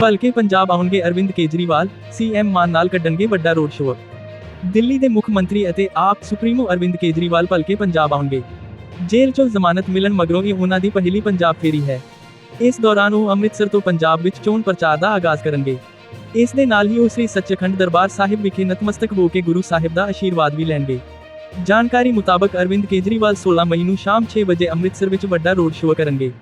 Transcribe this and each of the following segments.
ਭਲਕੇ ਪੰਜਾਬ ਆਉਣਗੇ ਅਰਵਿੰਦ ਕੇਜਰੀਵਾਲ ਸੀਐਮ ਮਾਨ ਨਾਲ ਕੱਢਣਗੇ ਵੱਡਾ ਰੋਡ ਸ਼ੋਅ। ਦਿੱਲੀ ਦੇ ਮੁੱਖ ਮੰਤਰੀ ਅਤੇ ਆਪ ਸੁਪਰੀਮੋ ਅਰਵਿੰਦ ਕੇਜਰੀਵਾਲ ਭਲਕੇ ਪੰਜਾਬ ਆਉਣਗੇ। ਜੇਲ੍ਹ ਚੋਂ ਜ਼ਮਾਨਤ ਮਿਲਣ ਮਗਰੋਂ ਇਹ ਉਹਨਾਂ ਦੀ ਪਹਿਲੀ ਪੰਜਾਬ ਫੇਰੀ ਹੈ। ਇਸ ਦੌਰਾਨ ਉਹ ਅੰਮ੍ਰਿਤਸਰ ਤੋਂ ਪੰਜਾਬ ਵਿੱਚ ਚੋਣ ਪ੍ਰਚਾਰ ਦਾ ਆਗਾਜ਼ ਕਰਨਗੇ। ਇਸ ਦੇ ਨਾਲ ਹੀ ਉਹ ਸ੍ਰੀ ਸੱਚਖੰਡ ਦਰਬਾਰ ਸਾਹਿਬ ਵਿਖੇ ਨਤਮਸਤਕ ਹੋ ਕੇ ਗੁਰੂ ਸਾਹਿਬ ਦਾ ਆਸ਼ੀਰਵਾਦ ਵੀ ਲੈਣਗੇ। ਜਾਣਕਾਰੀ ਮੁਤਾਬਕ ਅਰਵਿੰਦ ਕੇਜਰੀਵਾਲ 16 ਮਈ ਨੂੰ ਸ਼ਾਮ 6 ਵਜੇ ਅੰਮ੍ਰਿਤਸਰ ਵਿੱਚ ਵੱਡਾ ਰੋਡ ਸ਼ੋਅ ਕਰਨਗੇ।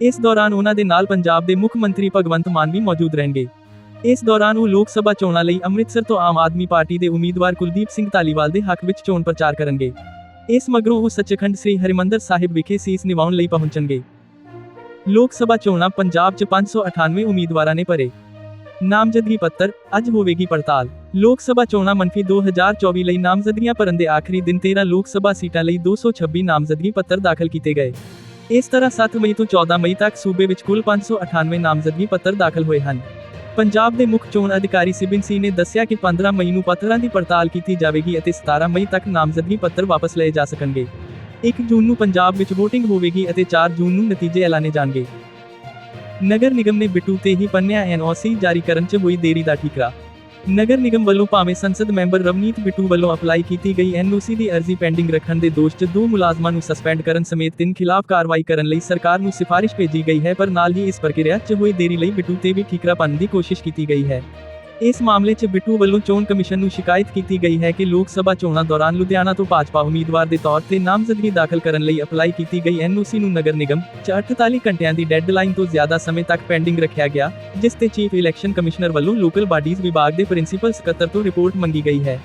ਇਸ ਦੌਰਾਨ ਉਹਨਾਂ ਦੇ ਨਾਲ ਪੰਜਾਬ ਦੇ ਮੁੱਖ ਮੰਤਰੀ ਭਗਵੰਤ ਮਾਨ ਵੀ ਮੌਜੂਦ ਰਹਿਣਗੇ। ਇਸ ਦੌਰਾਨ ਉਹ ਲੋਕ ਸਭਾ ਚੋਣਾਂ ਲਈ ਅੰਮ੍ਰਿਤਸਰ ਤੋਂ ਆਮ ਆਦਮੀ ਪਾਰਟੀ ਦੇ ਉਮੀਦਵਾਰ ਕੁਲਦੀਪ ਸਿੰਘ ਧਾਲੀਵਾਲ ਦੇ ਹੱਕ ਵਿੱਚ ਚੋਣ ਪ੍ਰਚਾਰ ਕਰਨਗੇ। ਇਸ ਮਗਰੋਂ ਉਹ ਸੱਚਖੰਡ ਸ੍ਰੀ ਹਰਿਮੰਦਰ ਸਾਹਿਬ ਵਿਖੇ ਸੀਸ ਨਿਵਾਉਣ ਲਈ ਪਹੁੰਚਣਗੇ। ਲੋਕ ਸਭਾ ਚੋਣਾਂ ਪੰਜਾਬ 'ਚ 598 ਉਮੀਦਵਾਰਾਂ ਨੇ ਭਰੇ। ਨਾਮਜ਼ਦਗੀ ਪੱਤਰ, ਅੱਜ ਹੋਵੇਗੀ ਪੜਤਾਲ। ਲੋਕ ਸਭਾ ਚੋਣਾਂ ਮੰਫੀ 2024 ਲਈ ਨਾਮਜ਼ਦਗੀਆਂ ਭਰਨ ਦੇ ਆਖਰੀ ਦਿਨ 13 ਲੋਕ ਸਭਾ ਸੀਟਾਂ ਲਈ 226 ਨਾਮਜ਼ਦਗੀ ਪੱਤਰ ਦਾਖਲ ਕੀਤੇ ਗਏ। ਇਸ ਤਰ੍ਹਾਂ 7 ਮਈ ਤੋਂ 14 ਮਈ ਤੱਕ ਸੂਬੇ ਵਿੱਚ ਕੁੱਲ 598 ਨਾਮਜ਼ਦਗੀ ਪੱਤਰ ਦਾਖਲ ਹੋਏ ਹਨ। ਪੰਜਾਬ ਦੇ ਮੁੱਖ ਚੋਣ ਅਧਿਕਾਰੀ ਸਿਬਿਨ ਸਿੰਘ ਨੇ ਦੱਸਿਆ ਕਿ 15 ਮਈ ਨੂੰ ਪੱਤਰਾਂ ਦੀ ਪੜਤਾਲ ਕੀਤੀ ਜਾਵੇਗੀ ਅਤੇ 17 ਮਈ ਤੱਕ ਨਾਮਜ਼ਦਗੀ ਪੱਤਰ ਵਾਪਸ ਲਏ ਜਾ ਸਕਣਗੇ। 1 ਜੂਨ ਨੂੰ ਪੰਜਾਬ ਵਿੱਚ VOTING ਹੋਵੇਗੀ ਅਤੇ 4 ਜੂਨ ਨੂੰ ਨਤੀਜੇ ਐਲਾਨੇ ਜਾਣਗੇ। ਨਗਰ ਨਿਗਮ ਨੇ ਬਿੱਟੂ ਤੇ ਹੀ ਪੰਨਿਆ ਐਨਓਸੀ ਜਾਰੀ ਕਰਨ 'ਚ ਹੋਈ ਦੇਰੀ ਦਾ ਠੀਕਰਾ। ਨਗਰ ਨਿਗਮ ਵੱਲੋਂ ਭਾਵੇਂ ਸੰਸਦ ਮੈਂਬਰ ਰਵਨੀਤ ਬਿੱਟੂ ਵੱਲੋਂ ਅਪਲਾਈ ਕੀਤੀ ਗਈ ਐਨਓਸੀ ਦੀ ਅਰਜ਼ੀ ਪੈਂਡਿੰਗ ਰੱਖਣ ਦੇ ਦੋਸ਼ 'ਚ ਦੋ ਮੁਲਾਜ਼ਮਾਂ ਨੂੰ ਸਸਪੈਂਡ ਕਰਨ ਸਮੇਤ ਤਿੰਨ ਖਿਲਾਫ ਕਾਰਵਾਈ ਕਰਨ ਲਈ ਸਰਕਾਰ ਨੂੰ ਸਿਫਾਰਿਸ਼ ਭੇਜੀ ਗਈ ਹੈ, ਪਰ ਨਾਲ ਹੀ ਇਸ ਪ੍ਰਕਿਰਿਆ 'ਚ ਹੋਈ ਦੇਰੀ ਲਈ ਬਿੱਟੂ ਤੇ ਵੀ ਠੀਕਰਾ ਪਾਉਣ ਦੀ ਕੋਸ਼ਿਸ਼ ਕੀਤੀ ਗਈ ਹੈ। ਇਸ ਮਾਮਲੇ 'ਚ ਬਿੱਟੂ ਵੱਲੋਂ ਚੋਣ ਕਮਿਸ਼ਨ ਨੂੰ ਸ਼ਿਕਾਇਤ ਕੀਤੀ ਗਈ ਹੈ ਕਿ ਲੋਕ ਸਭਾ ਚੋਣਾਂ ਦੌਰਾਨ ਲੁਧਿਆਣਾ ਤੋਂ ਭਾਜਪਾ ਉਮੀਦਵਾਰ ਦੇ ਤੌਰ ਤੇ ਨਾਮਜ਼ਦਗੀ ਦਾਖਲ ਕਰਨ ਲਈ ਅਪਲਾਈ ਕੀਤੀ ਗਈ ਐਨਓਸੀ ਨੂੰ ਨਗਰ ਨਿਗਮ 'ਚ 48 ਘੰਟਿਆਂ ਦੀ ਡੈਡਲਾਈਨ ਤੋਂ ਜ਼ਿਆਦਾ ਸਮੇਂ ਤੱਕ ਪੈਂਡਿੰਗ ਰੱਖਿਆ ਗਿਆ, ਜਿਸ ਤੇ ਚੀਫ ਇਲੈਕਸ਼ਨ ਕਮਿਸ਼ਨਰ ਵੱਲੋਂ ਲੋਕਲ ਬਾਡੀਜ਼ ਵਿਭਾਗ ਦੇ ਪ੍ਰਿੰਸੀਪਲ ਸਕੱਤਰ ਤੋਂ ਰਿਪੋਰਟ ਮੰਗੀ ਗਈ ਹੈ।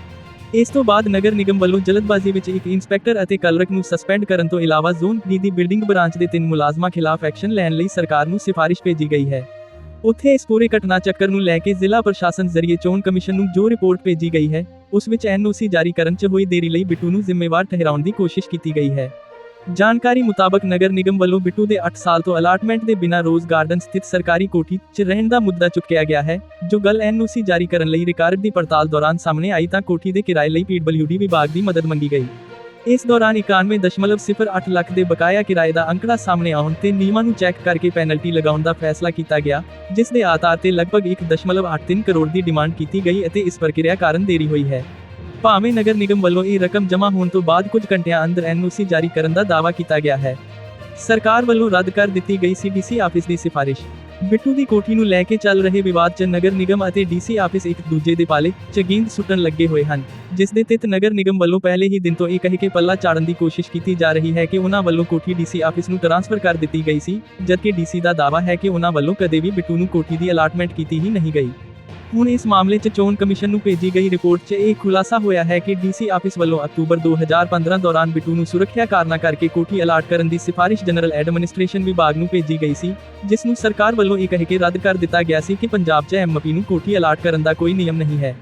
ਇਸ ਤੋਂ ਬਾਅਦ ਨਗਰ ਨਿਗਮ ਵੱਲੋਂ ਜਲਦਬਾਜ਼ੀ ਵਿੱਚ ਇੱਕ ਇੰਸਪੈਕਟਰ ਅਤੇ ਕਲਰਕ ਨੂੰ ਸਸਪੈਂਡ ਕਰਨ ਤੋਂ ਇਲਾਵਾ ਜ਼ੋਨ ਡੀ ਦੀ ਬਿਲਡਿੰਗ ਬ੍ਰਾਂਚ ਦੇ ਤਿੰਨ ਮੁਲਾਜ਼ਮਾਂ ਖਿਲਾਫ ਐਕਸ਼ਨ ਲੈਣ ਲਈ ਸਰਕਾਰ ਨੂੰ ਸਿਫਾਰਿਸ਼ ਭੇਜੀ ਗਈ ਹੈ। ਉੱਥੇ ਇਸ ਪੂਰੇ ਘਟਨਾ ਚੱਕਰ ਨੂੰ ਲੈ ਕੇ ਜ਼ਿਲ੍ਹਾ ਪ੍ਰਸ਼ਾਸਨ ਜ਼ਰੀਏ ਚੋਣ ਕਮਿਸ਼ਨ ਨੂੰ ਜੋ ਰਿਪੋਰਟ ਭੇਜੀ ਗਈ ਹੈ, ਉਸ ਵਿੱਚ ਐਨਓਸੀ ਜਾਰੀ ਕਰਨ 'ਚ ਹੋਈ ਦੇਰੀ ਲਈ ਬਿੱਟੂ ਨੂੰ ਜ਼ਿੰਮੇਵਾਰ ਠਹਿਰਾਉਣ ਦੀ ਕੋਸ਼ਿਸ਼ ਕੀਤੀ ਗਈ ਹੈ। ਜਾਣਕਾਰੀ ਮੁਤਾਬਕ ਨਗਰ ਨਿਗਮ ਵੱਲੋਂ ਬਿੱਟੂ ਦੇ 8 ਸਾਲ ਤੋਂ ਅਲਾਟਮੈਂਟ ਦੇ ਬਿਨਾਂ ਰੋਜ਼ ਗਾਰਡਨ ਸਥਿਤ ਸਰਕਾਰੀ ਕੋਠੀ 'ਚ ਰਹਿਣ ਦਾ ਮੁੱਦਾ ਚੁੱਕਿਆ ਗਿਆ ਹੈ, ਜੋ ਗੱਲ ਐਨਓਸੀ ਜਾਰੀ ਕਰਨ ਲਈ ਰਿਕਾਰਡ ਦੀ ਪੜਤਾਲ ਦੌਰਾਨ ਸਾਹਮਣੇ ਆਈ ਤਾਂ ਕੋਠੀ ਦੇ ਕਿਰਾਏ ਲਈ ਪੀਡਬਲਯੂਡੀ ਵਿਭਾਗ ਦੀ ਮਦਦ ਮੰਗੀ ਗਈ। ਇਸ ਦੌਰਾਨ 91.08 ਲੱਖ ਦੇ ਬਕਾਇਆ ਕਿਰਾਏ ਦਾ ਅੰਕੜਾ ਸਾਹਮਣੇ ਆਉਣ ਤੇ ਨਿਯਮਾਂ ਨੂੰ ਚੈੱਕ ਕਰਕੇ ਪੈਨਲਟੀ ਲਗਾਉਣ ਦਾ ਫੈਸਲਾ ਕੀਤਾ ਗਿਆ, ਜਿਸ ਦੇ ਆਧਾਰ ਤੇ ਲਗਭਗ 1.83 ਕਰੋੜ ਦੀ ਡਿਮਾਂਡ ਕੀਤੀ ਗਈ ਅਤੇ ਇਸ ਪ੍ਰਕਿਰਿਆ ਕਾਰਨ ਦੇਰੀ ਹੋਈ ਹੈ। ਭਾਵੇਂ ਨਗਰ ਨਿਗਮ ਵੱਲੋਂ ਇਹ ਰਕਮ ਜਮ੍ਹਾਂ ਹੋਣ ਤੋਂ ਬਾਅਦ ਕੁਝ ਘੰਟਿਆਂ ਅੰਦਰ ਐਨਓਸੀ ਜਾਰੀ ਕਰਨ ਦਾ ਦਾਅਵਾ ਕੀਤਾ ਗਿਆ ਹੈ। ਸਰਕਾਰ ਵੱਲੋਂ ਰੱਦ ਕਰ ਦਿੱਤੀ ਗਈ ਸੀ ਡੀਸੀ ਆਫਿਸ ਦੀ ਸਿਫਾਰਿਸ਼। ਬਿੱਟੂ ਦੀ ਕੋਠੀ ਨੂੰ ਲੈ ਕੇ ਚੱਲ ਰਹੇ ਵਿਵਾਦ 'ਚ ਨਗਰ ਨਿਗਮ ਅਤੇ ਡੀਸੀ ਆਫਿਸ ਇੱਕ ਦੂਜੇ ਦੇ ਪਾਲੇ 'ਚ ਗੇਂਦ ਸੁੱਟਣ ਲੱਗੇ ਹੋਏ ਹਨ, ਜਿਸ ਦੇ ਤਹਿਤ ਨਗਰ ਨਿਗਮ ਵੱਲੋਂ ਪਹਿਲੇ ਹੀ ਦਿਨ ਤੋਂ ਇਹ ਕਹਿ ਕੇ ਪੱਲਾ ਚਾੜਨ ਦੀ ਕੋਸ਼ਿਸ਼ ਕੀਤੀ ਜਾ ਰਹੀ ਹੈ ਕਿ ਉਹਨਾਂ ਵੱਲੋਂ ਕੋਠੀ ਡੀਸੀ ਆਫਿਸ ਨੂੰ ਟ੍ਰਾਂਸਫਰ ਕਰ ਦਿੱਤੀ ਗਈ ਸੀ, ਜਦਕਿ ਡੀਸੀ ਦਾ ਦਾਅਵਾ ਹੈ ਕਿ ਉਹਨਾਂ ਵੱਲੋਂ ਕਦੇ ਵੀ ਬਿੱਟੂ ਨੂੰ ਕੋਠੀ ਦੀ ਅਲਾਟਮੈਂਟ ਕੀਤੀ ਹੀ ਨਹੀਂ ਗਈ। ਹੁਣ ਇਸ ਮਾਮਲੇ 'ਚ ਚੋਣ ਕਮਿਸ਼ਨ ਨੂੰ ਭੇਜੀ ਗਈ ਰਿਪੋਰਟ 'ਚ ਇਹ ਖੁਲਾਸਾ ਹੋਇਆ ਹੈ ਕਿ ਡੀਸੀ ਆਫਿਸ ਵੱਲੋਂ ਅਕਤੂਬਰ 2015 ਦੌਰਾਨ ਬਿੱਟੂ ਨੂੰ ਸੁਰੱਖਿਆ ਕਾਰਨਾਂ ਕਰਕੇ ਕੋਠੀ ਅਲਾਟ ਕਰਨ ਦੀ ਸਿਫਾਰਿਸ਼ ਜਨਰਲ ਐਡਮਿਨਿਸਟ੍ਰੇਸ਼ਨ ਵਿਭਾਗ ਨੂੰ ਭੇਜੀ ਗਈ ਸੀ, ਜਿਸ ਨੂੰ ਸਰਕਾਰ ਵੱਲੋਂ ਇਹ ਕਹਿ ਕੇ ਰੱਦ ਕਰ ਦਿੱਤਾ ਗਿਆ ਸੀ ਕਿ ਪੰਜਾਬ 'ਚ ਐਮਪੀ ਨੂੰ ਕੋਠੀ ਅਲਾਟ ਕਰਨ ਦਾ ਕੋਈ ਨਿਯਮ ਨਹੀਂ ਹੈ।